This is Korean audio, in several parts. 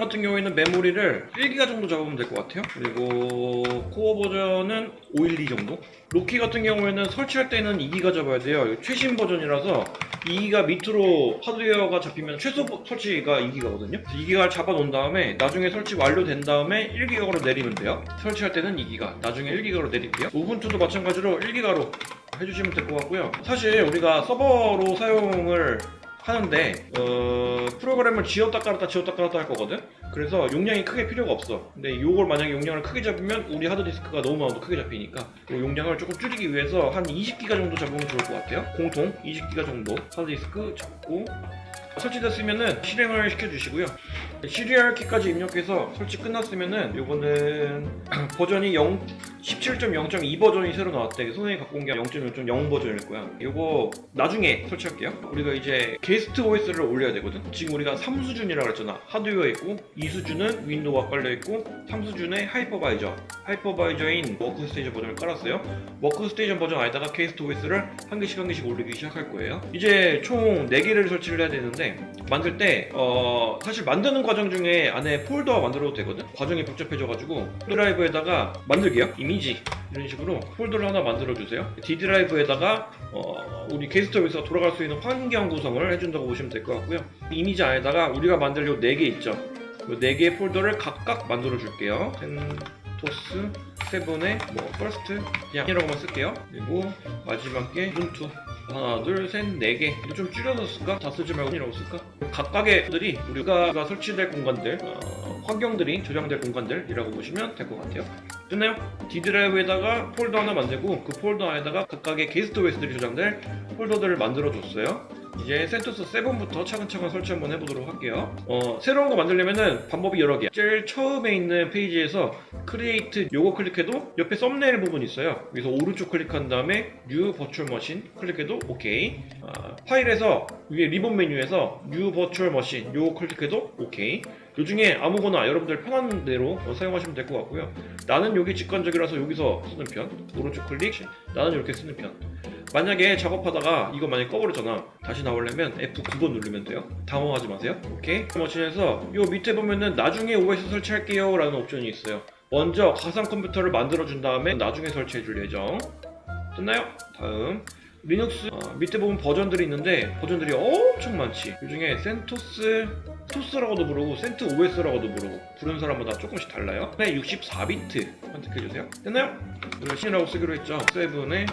같은 경우에는 메모리를 1기가 정도 잡으면 될 것 같아요. 그리고 코어 버전은 512 정도. 로키 같은 경우에는 설치할 때는 2기가 잡아야 돼요. 최신 버전이라서 2기가 밑으로 하드웨어가 잡히면 최소 버- 설치가 2기가거든요. 2기가 잡아 놓은 다음에 나중에 설치 완료된 다음에 1기가로 내리면 돼요. 설치할 때는 2기가, 나중에 1기가로 내릴게요. 우분투도 마찬가지로 1기가로 해주시면 될 것 같고요. 사실 우리가 서버로 사용을 하는데 어, 프로그램을 지웠다 깔았다 지웠다 깔았다 할 거거든. 그래서 용량이 크게 필요가 없어. 근데 이걸 만약에 용량을 크게 잡으면 우리 하드디스크가 너무 많아도 크게 잡히니까 이 용량을 조금 줄이기 위해서 한 20기가 정도 잡으면 좋을 것 같아요. 공통 20기가 정도 하드디스크 잡고 설치됐으면은 실행을 시켜주시고요. 시리얼 키까지 입력해서 설치 끝났으면은 요거는 버전이 0 17.0.2 버전이 새로 나왔대. 선생님이 갖고 온 게 0.0.0 버전일 거야. 요거 나중에 설치할게요. 우리가 이제 게스트 OS를 올려야 되거든. 지금 우리가 3수준이라고 그랬잖아. 하드웨어 있고 2수준은 윈도우가 깔려 있고 3수준에 하이퍼바이저, 하이퍼바이저인 워크스테이션 버전을 깔았어요. 워크스테이션 버전 안에다가 게스트 OS를 한 개씩 한 개씩 올리기 시작할 거예요. 이제 총 4개를 설치를 해야 되는데 만들 때 어, 사실 만드는 과정 중에 안에 폴더 만들어도 되거든. 과정이 복잡해져가지고 드라이브에다가 만들게요. 이미지 이런 식으로 폴더를 하나 만들어 주세요. D 드라이브에다가 어, 우리 게스트에서 돌아갈 수 있는 환경 구성을 해준다고 보시면 될 것 같고요. 이미지 안에다가 우리가 만들 요 4개 있죠. 요 4개의 폴더를 각각 만들어 줄게요. 센토스, 세븐의 뭐 퍼스트 그냥 이라고만 쓸게요. 그리고 마지막 게 눈투 하나, 둘, 셋, 네 개. 이거 좀 줄여서 쓸까? 다 쓰지 말고 이라고 쓸까? 각각의 들이 우리가 설치될 공간들, 어, 환경들이 저장될 공간들이라고 보시면 될 것 같아요. 됐나요? D 드라이브에다가 폴더 하나 만들고 그 폴더 안에다가 각각의 게스트 OS들이 저장될 폴더들을 만들어 줬어요. 이제 센토스 7부터 차근차근 설치 한번 해보도록 할게요. 어, 새로운 거 만들려면은 방법이 여러 개. 제일 처음에 있는 페이지에서 크리에이트 요거 클릭해도 옆에 썸네일 부분 있어요. 여기서 오른쪽 클릭한 다음에 New Virtual Machine 클릭해도 오케이. 아, 파일에서 위에 리본 메뉴에서 New Virtual Machine 요거 클릭해도 오케이. 요 중에 아무거나 여러분들 편한 대로 어, 사용하시면 될 것 같고요. 나는 여기 직관적이라서 여기서 쓰는 편. 오른쪽 클릭. 나는 이렇게 쓰는 편. 만약에 작업하다가 이거 만약에 꺼버렸잖아. 다시 나오려면 F9번 누르면 돼요. 당황하지 마세요. 오케이? 머신에서 요 밑에 보면은 나중에 OS 설치할게요 라는 옵션이 있어요. 먼저 가상 컴퓨터를 만들어 준 다음에 나중에 설치해 줄 예정. 됐나요? 다음. 리눅스 어, 밑에 보면 버전들이 있는데 버전들이 엄청 많지. 그 중에 센토스 토스라고도 부르고 센트 OS라고도 부르고 부르는 사람마다 조금씩 달라요. 네 64비트 선택해주세요. 됐나요? 우리가 신이라고 쓰기로 했죠. 세븐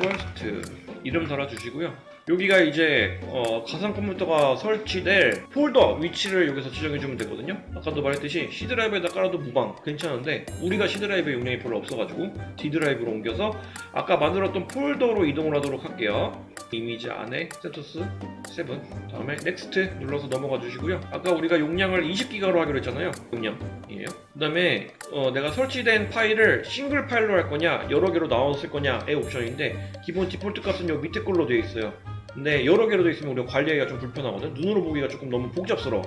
의 퍼스트 이름 달아주시고요 여기가 이제 어, 가상 컴퓨터가 설치될 폴더 위치를 여기서 지정해주면 되거든요. 아까도 말했듯이 C 드라이브에다 깔아도 무방 괜찮은데 우리가 C 드라이브에 용량이 별로 없어가지고 D 드라이브로 옮겨서 아까 만들었던 폴더로 이동을 하도록 할게요. 이미지 안에 세토스 7 다음에 넥스트 눌러서 넘어가 주시고요. 아까 우리가 용량을 20기가로 하기로 했잖아요. 용량이에요. 그 다음에 어, 내가 설치된 파일을 싱글 파일로 할 거냐 여러 개로 쓸 거냐의 옵션인데 기본 디폴트 값은 요 밑에 걸로 되어 있어요 근데 여러 개로 되어 있으면 우리가 관리하기가 좀 불편하거든. 눈으로 보기가 조금 너무 복잡스러워.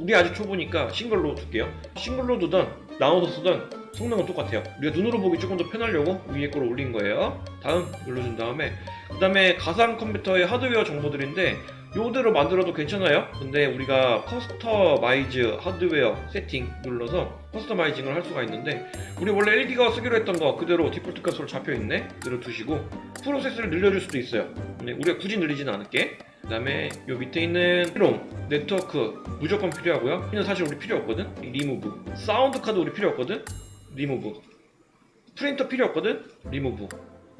우리 아직 초보니까 싱글로 둘게요. 싱글로 두든 나눠서 쓰든 성능은 똑같아요. 우리가 눈으로 보기 조금 더 편하려고 위에 걸 올린 거예요. 다음 눌러준 다음에 그 다음에 가상 컴퓨터의 하드웨어 정보들인데 요대로 만들어도 괜찮아요? 근데 우리가 커스터마이즈 하드웨어 세팅 눌러서 커스터마이징을 할 수가 있는데 우리 원래 1기가 쓰기로 했던 거 그대로 디폴트 값으로 잡혀있네? 그대로 두시고 프로세스를 늘려줄 수도 있어요. 근데 우리가 굳이 늘리지는 않을게. 그 다음에 요 밑에 있는 롱 네트워크 무조건 필요하고요. 이는 사실 우리 필요 없거든? 리무브. 사운드 카드 우리 필요 없거든? 리무브. 프린터 필요 없거든? 리무브.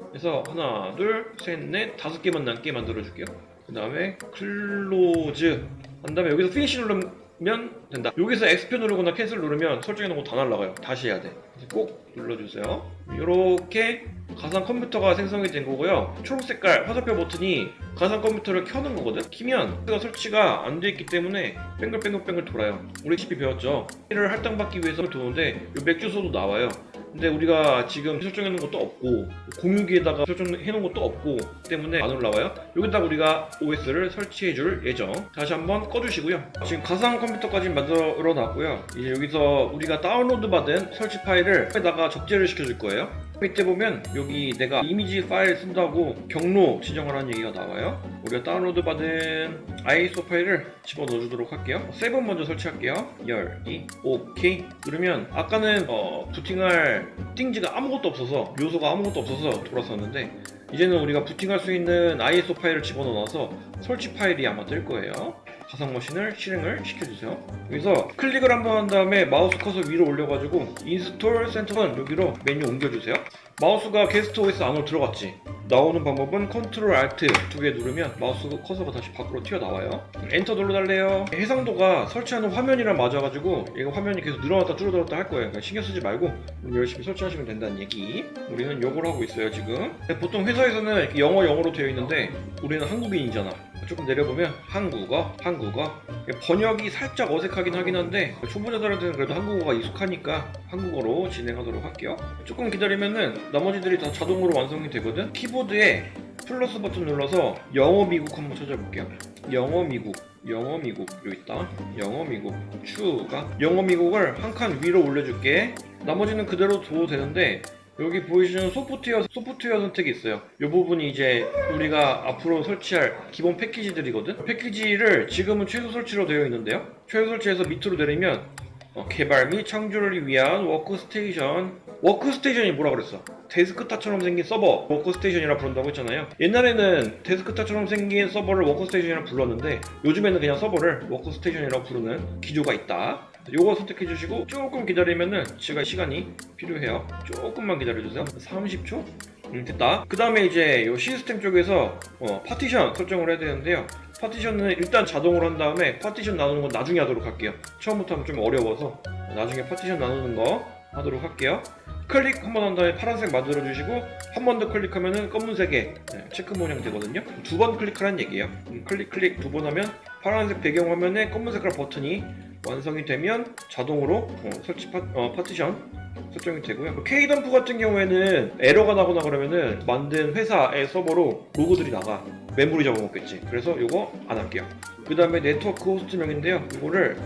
그래서 하나 둘 셋 넷 다섯 개만 남게 만들어 줄게요 그 다음에 클로즈. 한 다음에 여기서 피니시 누르면 된다. 여기서 X표 누르거나 캔슬 누르면 설정해 놓은 거 다 날라가요. 다시 해야 돼. 그래서 꼭 눌러주세요. 이렇게 가상 컴퓨터가 생성이 된 거고요. 초록 색깔 화살표 버튼이 가상 컴퓨터를 켜는 거거든? 키면 가 설치가 안 돼 있기 때문에 뱅글뱅글뱅글 돌아요. 우리 HP 배웠죠? 이를 할당받기 위해서 도는데 이 맥주소도 나와요 근데 우리가 지금 설정해 놓은 것도 없고 공유기에다가 설정해 놓은 것도 없고 때문에 안 올라와요. 여기다가 우리가 OS를 설치해 줄 예정. 다시 한번 꺼주시고요. 지금 가상 컴퓨터까지 만들어 놨고요. 이제 여기서 우리가 다운로드 받은 설치 파일을 에다가 적재를 시켜 줄 거예요 밑에 보면 여기 내가 이미지 파일 쓴다고 경로 지정하라는 얘기가 나와요. 우리가 다운로드 받은 ISO 파일을 집어 넣어 주도록 할게요. 세븐 먼저 설치할게요. 열기 오케이. 그러면 아까는 어, 부팅할 띵지가 아무것도 없어서 요소가 아무것도 없어서 돌았었는데 이제는 우리가 부팅할 수 있는 ISO 파일을 집어넣어서 설치 파일이 아마 뜰 거예요. 가상 머신을 실행을 시켜주세요. 여기서 클릭을 한번 한 다음에 마우스 커서 위로 올려가지고 인스톨 센터는 여기로 메뉴 옮겨주세요. 마우스가 게스트 OS 안으로 들어갔지. 나오는 방법은 컨트롤 알트 두 개 누르면 마우스 커서가 다시 밖으로 튀어나와요. 엔터 눌러달래요. 해상도가 설치하는 화면이랑 맞아가지고 얘가 화면이 계속 늘어났다 줄어들었다 할 거예요. 그러니까 신경 쓰지 말고 열심히 설치하시면 된다는 얘기. 우리는 요걸 하고 있어요 지금. 보통 회사에서는 영어 영어로 되어 있는데 우리는 한국인이잖아. 조금 내려보면 한국어, 한국어. 번역이 살짝 어색하긴 하긴 한데 초보자들한테는 그래도 한국어가 익숙하니까 한국어로 진행하도록 할게요. 조금 기다리면은 나머지들이 다 자동으로 완성이 되거든. 키보드에 플러스 버튼 눌러서 영어 미국 한번 찾아볼게요. 영어 미국, 영어 미국 여기 있다. 영어 미국 추가. 영어 미국을 한 칸 위로 올려줄게. 나머지는 그대로 둬도 되는데 여기 보이시는 소프트웨어 소프트웨어 선택이 있어요. 이 부분이 이제 우리가 앞으로 설치할 기본 패키지들이거든. 패키지를 지금은 최소 설치로 되어 있는데요. 최소 설치해서 밑으로 내리면 어, 개발 및 창조를 위한 워크스테이션. 워크스테이션이 뭐라 그랬어? 데스크탑처럼 생긴 서버 워크스테이션이라 부른다고 했잖아요. 옛날에는 데스크탑처럼 생긴 서버를 워크스테이션이라 불렀는데 요즘에는 그냥 서버를 워크스테이션이라고 부르는 기조가 있다. 요거 선택해 주시고 조금 기다리면은 제가 시간이 필요해요. 조금만 기다려 주세요. 30초? 음, 됐다. 그 다음에 이제 요 시스템 쪽에서 어, 파티션 설정을 해야 되는데요. 파티션은 일단 자동으로 한 다음에 파티션 나누는 건 나중에 하도록 할게요. 처음부터 하면 좀 어려워서 나중에 파티션 나누는 거 하도록 할게요. 클릭 한 번 한 다음에 파란색 만들어 주시고 한 번 더 클릭하면은 검은색의 네, 체크 모양 되거든요. 두 번 클릭하라는 얘기예요. 음, 클릭 클릭 두 번 하면 파란색 배경 화면에 검은 색깔 버튼이 완성이 되면 자동으로 어, 설치 파, 어, 파티션 설정이 되고요. K덤프 같은 경우에는 에러가 나거나 그러면은 만든 회사의 서버로 로고들이 나가 메모리 잡아먹겠지. 그래서 이거 안 할게요. 그 다음에 네트워크 호스트명인데요. 이거를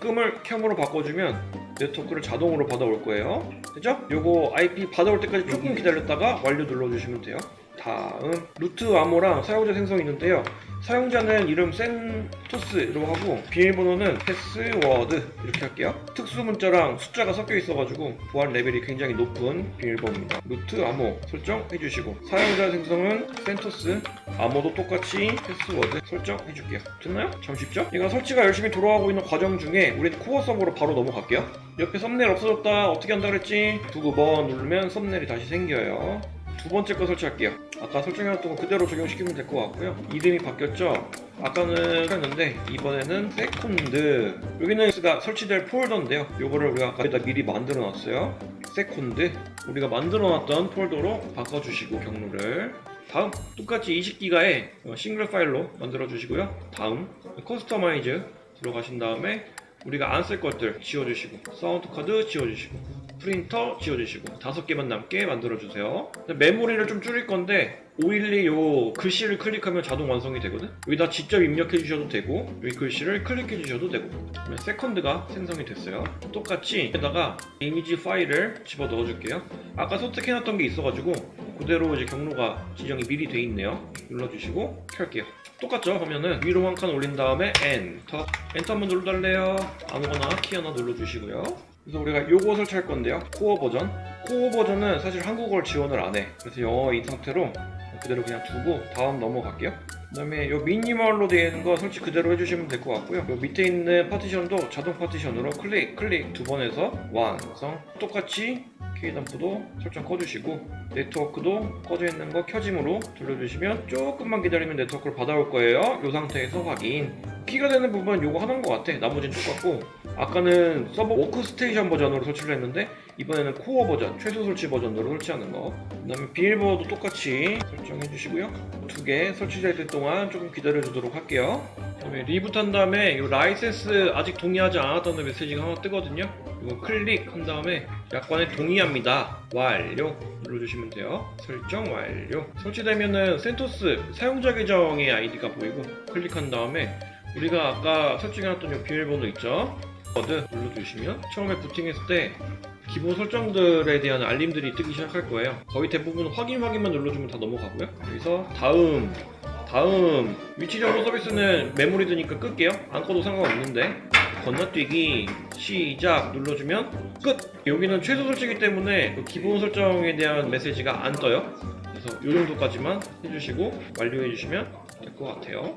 끔을 캠으로 바꿔주면 네트워크를 자동으로 받아올 거예요. 됐죠? 요거 IP 받아올 때까지 조금 기다렸다가 완료 눌러주시면 돼요. 다음 루트 암호랑 사용자 생성 있는데요. 사용자는 이름 센토스로 하고 비밀번호는 패스워드 이렇게 할게요. 특수 문자랑 숫자가 섞여 있어가지고 보안 레벨이 굉장히 높은 비밀번호입니다. 루트 암호 설정해 주시고 사용자 생성은 센토스 암호도 똑같이 패스워드 설정해 줄게요. 됐나요? 참 쉽죠? 이거 설치가 열심히 돌아가고 있는 과정 중에 우린 코어 서버로 바로 넘어갈게요. 옆에 썸네일 없어졌다 어떻게 한다 그랬지? 두고 번 누르면 썸네일이 다시 생겨요. 두 번째 거 설치할게요. 아까 설정해놨던 거 그대로 적용시키면 될 것 같고요. 이름이 바뀌었죠? 아까는 했는데 이번에는 세콘드 여기는 가 설치될 폴더인데요. 요거를 우리가 아까다 미리 만들어 놨어요. 세콘드 우리가 만들어 놨던 폴더로 바꿔주시고 경로를 다음 똑같이 20기가의 싱글 파일로 만들어 주시고요. 다음 커스터마이즈 들어가신 다음에 우리가 안 쓸 것들 지워주시고 사운드 카드 지워주시고 프린터 지워주시고 다섯 개만 남게 만들어주세요. 메모리를 좀 줄일 건데 512 요 글씨를 클릭하면 자동 완성이 되거든. 여기다 직접 입력해 주셔도 되고 여기 글씨를 클릭해 주셔도 되고 그러면 세컨드가 생성이 됐어요. 똑같이 여기다가 이미지 파일을 집어 넣어 줄게요. 아까 선택해 놨던 게 있어가지고 그대로 이제 경로가 지정이 미리 돼 있네요. 눌러주시고 켤게요. 똑같죠? 하면은 위로 한 칸 올린 다음에 엔터 엔터 한번 눌러달래요. 아무거나 키 하나 눌러주시고요. 그래서 우리가 요거 설치할 건데요. 코어 버전. 코어 버전은 사실 한국어를 지원을 안 해. 그래서 영어인 상태로 그대로 그냥 두고 다음 넘어갈게요. 그 다음에 요 미니멀로 되어 있는 거 설치 그대로 해주시면 될 것 같고요. 요 밑에 있는 파티션도 자동 파티션으로 클릭, 클릭 두 번 해서 완성. 똑같이 K덤프도 설정 꺼주시고 네트워크도 꺼져 있는 거 켜짐으로 돌려주시면 조금만 기다리면 네트워크를 받아올 거예요. 이 상태에서 확인. 키가 되는 부분은 요거 하나인 것 같아. 나머지는 똑같고 아까는 서버 워크스테이션 버전으로 설치를 했는데 이번에는 코어 버전, 최소 설치 버전으로 설치하는 거. 그다음에 비밀번호도 똑같이 설정해 주시고요. 두 개 설치될 때 동안 조금 기다려 주도록 할게요. 그다음에 리부트 한 다음에 이 라이센스 아직 동의하지 않았다는 메시지가 하나 뜨거든요. 이거 클릭한 다음에 약관에 동의합니다. 완료 눌러주시면 돼요. 설정 완료. 설치되면은 센토스 사용자 계정의 아이디가 보이고 클릭한 다음에 우리가 아까 설정해놨던 이 비밀번호 있죠? 버드 눌러주시면 처음에 부팅했을 때 기본 설정들에 대한 알림들이 뜨기 시작할 거예요. 거의 대부분 확인 확인만 눌러주면 다 넘어가고요. 여기서 다음 다음 위치 정보 서비스는 메모리 드니까 끌게요. 안 꺼도 상관없는데 건너뛰기 시작 눌러주면 끝! 여기는 최소 설정이기 때문에 그 기본 설정에 대한 메시지가 안 떠요. 그래서 이 정도까지만 해주시고 완료해 주시면 될 것 같아요.